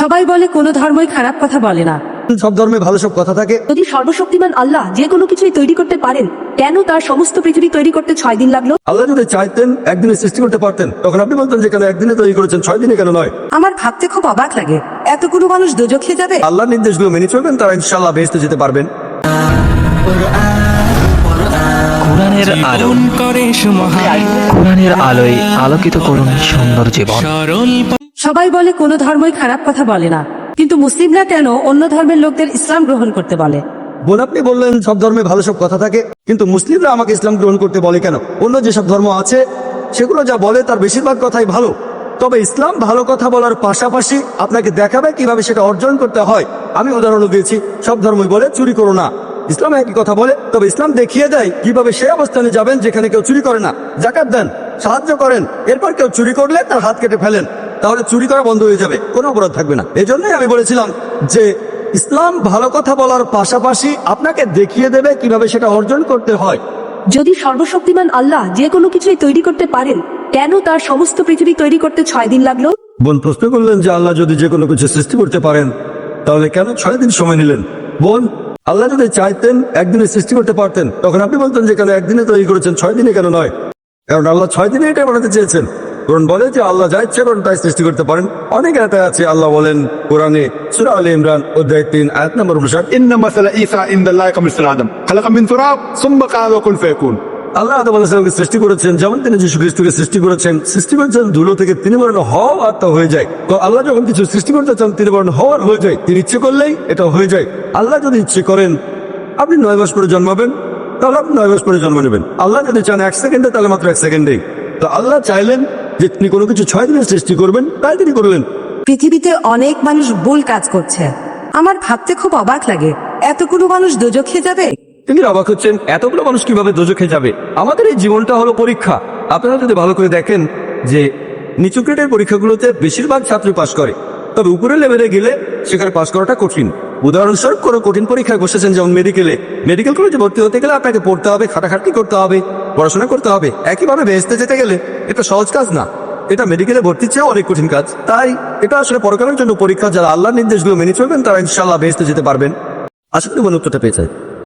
সবাই বলে কোনো ধর্মই খারাপ কথা বলে না। সব ধর্মে ভালো সব কথা থাকে। যদি সর্বশক্তিমান আল্লাহ যে কোনো কিছুই তৈরি করতে পারেন কেন তার সমস্ত পৃথিবী তৈরি করতে ছয় দিন লাগল? আল্লাহ যদি চাইতেন একদিনে সৃষ্টি করতে পারতেন তখন আপনি বলতেন যে কেন একদিনে তৈরি করেছেন ছয় দিনে কেন নয়? আমার ভাবতে খুব অবাক লাগে। এতগুলো মানুষ দুজো খেয়ে যাবে? আল্লাহর নির্দেশগুলো মেনে চলবেন তারা ইনশাল্লাহ বেহেস্তে যেতে পারবেন। কোরআনের আলো কোরআনের আলোয় আলোকিত করুন সুন্দর জীবন। সবাই বলে কোনো ধর্মই খারাপ কথা বলে না। কিন্তু মুসলিমরা কেন অন্য ধর্মের লোকদের ইসলাম গ্রহণ করতে বলে? বোন, আপনি বললেন সব ধর্মে ভালো সব কথা থাকে, কিন্তু মুসলিমরা আমাকে ইসলাম গ্রহণ করতে বলে কেন? অন্য যেসব ধর্ম আছে, সেগুলো যা বলে তার বেশিরভাগ কথাই ভালো। তবে ইসলাম ভালো কথা বলার পাশাপাশি আপনাকে দেখাবে কীভাবে সেটা অর্জন করতে হয়। আমি উদাহরণ দিয়েছি, সব ধর্মই বলে চুরি করো না। ইসলাম একই কথা বলে, তবে ইসলাম দেখিয়ে দেয় কীভাবে সেই অবস্থানে যাবেন যেখানে কেউ চুরি করে না। জাকাত দেন, সাহায্য করেন, এরপর কেউ চুরি করলে তার হাত কেটে ফেলেন। তাহলে চুরি করা বন্ধ হয়ে যাবে। কোনো অপরাধ থাকবে না। এই জন্যই আমি বলেছিলাম যে ইসলাম ভালো কথা বলার পাশাপাশি আপনাকে দেখিয়ে দেবে কীভাবে সেটা অর্জন করতে হয়। যদি সর্বশক্তিমান আল্লাহ যে কোনো কিছুই তৈরি করতে পারেন কেন তার সমস্ত পৃথিবী তৈরি করতে ছয় দিন লাগল? বোন প্রশ্ন করলেন যে আল্লাহ যদি যে কোনো কিছু সৃষ্টি করতে পারেন তাহলে কেন ছয় দিন সময় নিলেন? বোন আল্লাহ যদি চাইতেন একদিনে সৃষ্টি করতে পারতেন তখন আপনি বলতেন যে কেন একদিনে তৈরি করেছেন ছয় দিনে কেন নয়? কারণ আল্লাহ ছয় দিনে এটা বানাতে চেয়েছেন। কোরআন বলে যে আল্লাহ যা ইচ্ছা করেন তাই সৃষ্টি করতে পারেন। অনেক এতে আছে আল্লাহ বলেন কোরআনে সুরা আলী ইমরান অধ্যায় তিন এক নম্বর অনুসার ইন্না মাসালা ঈসা ইন্দাল্লাহ কামিসুল আদম। খালাকা মিন তুরাব সুম্মা কালা কুন আল্লাহ আদম আলাহিসামকে সৃষ্টি করেছেন যেমন তিনি যীশু খ্রিস্টকে সৃষ্টি করেছেন সৃষ্টি করেছেন ধুলো থেকে তিনি বরণ হও আর তা হয়ে যায়। তো আল্লাহ যখন কিছু সৃষ্টি করতে চান তিনি বরণ হওয়ার হয়ে যায়। তিনি ইচ্ছে করলেই এটা হয়ে যায়। আল্লাহ যদি ইচ্ছে করেন আপনি নয় মাস পরে জন্মাবেন তাহলে আপনি নয় মাস পরে জন্ম নেবেন। আল্লাহ যদি চান এক সেকেন্ডে তাহলে মাত্র এক সেকেন্ডেই। তো আল্লাহ চাইলেন যে তিনি কোনো কিছু ছয় দিনে সৃষ্টি করবেন তাই তিনি করলেন। পৃথিবীতে অনেক মানুষ ভুল কাজ করছে। আমার ভাবতে খুব অবাক লাগে। এতগুলো মানুষ দোজখে যাবে? তিনি অবাক হচ্ছেন এতগুলো মানুষ কীভাবে দোজখে যাবে? আমাদের এই জীবনটা হলো পরীক্ষা। আপনারা যদি ভালো করে দেখেন যে নিচু গ্রেডের পরীক্ষাগুলোতে বেশিরভাগ ছাত্র পাশ করে। তবে উপরের লেভেলে গেলে সেখানে পাশ করাটা কঠিন। উদাহরণস্বরূপ কোনো কঠিন পরীক্ষায় বসেছেন যেমন মেডিকেলে মেডিকেল কলেজে ভর্তি হতে গেলে আপনাকে পড়তে হবে খাটাখাটি করতে হবে। পড়াশোনা করতে হবে। একইভাবে বেহেস্তে যেতে গেলে এটা সহজ কাজ না। এটা মেডিকেলে ভর্তির চেয়েও অনেক কঠিন কাজ। তাই এটা আসলে পরকালের জন্য পরীক্ষা, যারা আল্লাহর নির্দেশগুলো মেনে চলবেন, তারা ইনশাল্লাহ বেহেস্তে যেতে পারবেন। আশা করি উত্তরটা পেয়ে যায়